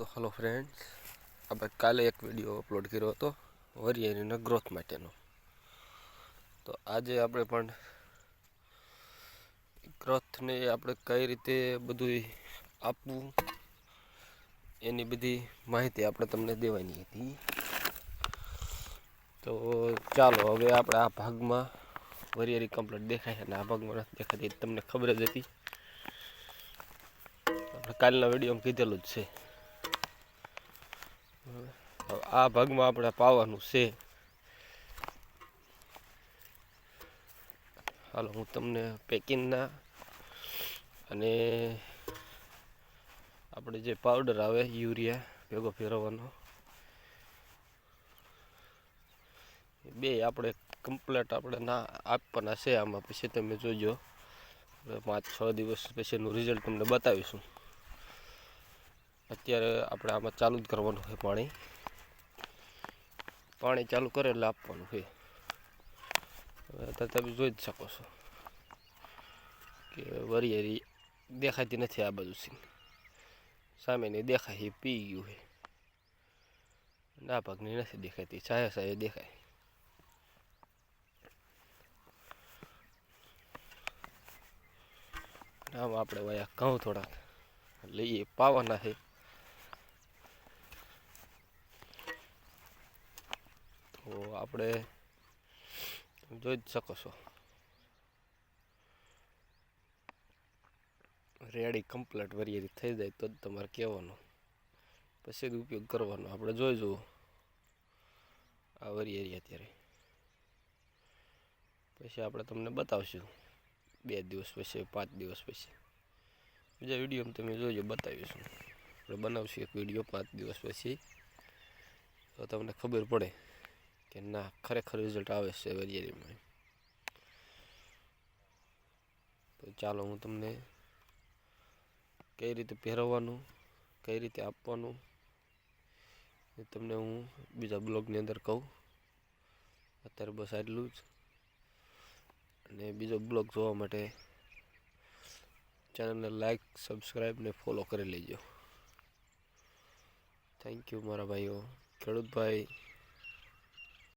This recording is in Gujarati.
તો હલો ફ્રેન્ડ્સ આપણે કાલે એક વીડિયો અપલોડ કર્યો હતો, વરિયાળીના ગ્રોથ માટેનો. તો આજે આપણે પણ ગ્રોથને આપણે કઈ રીતે બધું આપવું, એની બધી માહિતી આપણે તમને દેવાની હતી. તો ચાલો હવે આપણે આ ભાગમાં વરિયાળી કમ્પ્લીટ દેખાય અને આ ભાગમાં નથી દેખાતી તમને ખબર જ હતી. આપણે કાલના વિડીયોમાં કીધેલું જ છે. આ ભાગમાં આપણે પાવાનું છે. હાલો, હું તમને પેકિંગના અને આપણે જે પાવડર આવે, યુરિયા ભેગો ફેરવવાનો. બે આપણે કમ્પ્લેટ આપણે ના આપવાના છે, આમાં પછી તમે જોજો. પાંચ, છ દિવસ પછીનું રિઝલ્ટ તમને બતાવીશું. અત્યારે આપણે આમાં ચાલુ જ કરવાનું છે પાણી. પાણી ચાલુ કરે એટલે આપવાનું છે. હવે તમે જોઈ જ શકો છો કે વરિયાળી દેખાતી નથી આ બાજુ સીન. સામેની દેખાય એ પી ગયું છે. ના ભાગની નથી દેખાતી, છાયા છાયા દેખાય. આમ આપણે વયા ઘઉં થોડાક લઈએ, પાવાના છે. તો આપણે જોઈ જ શકો છો. રેડી, કમ્પ્લીટ વરિયાળી થઈ જાય તો જ તમારે કહેવાનું. પછી જ ઉપયોગ કરવાનો. આપણે જોઈ જુઓ. આ વરિયારી અત્યારે. પછી આપણે તમને બતાવશું. બે દિવસ પછી, પાંચ દિવસ પછી. બીજા વિડીયોમાં તમે જોજો, બતાવીશું. આપણે બનાવશું એક વીડિયો પાંચ દિવસ પછી. તો તમને ખબર પડે. કે ના, ખરેખર રિઝલ્ટ આવે છે વરિયાળીમાં તો ચાલો હું તમને કઈ રીતે પહેરવાનું કઈ રીતે આપવાનું એ તમને હું બીજા બ્લોગની અંદર કહું. અત્યારે બસ આટલું જ. અને બીજો બ્લોગ જોવા માટે ચેનલને લાઈક સબસ્ક્રાઈબ ને ફોલો કરી લેજો. થેન્ક યુ મારા ભાઈઓ. ખેડૂત ભાઈ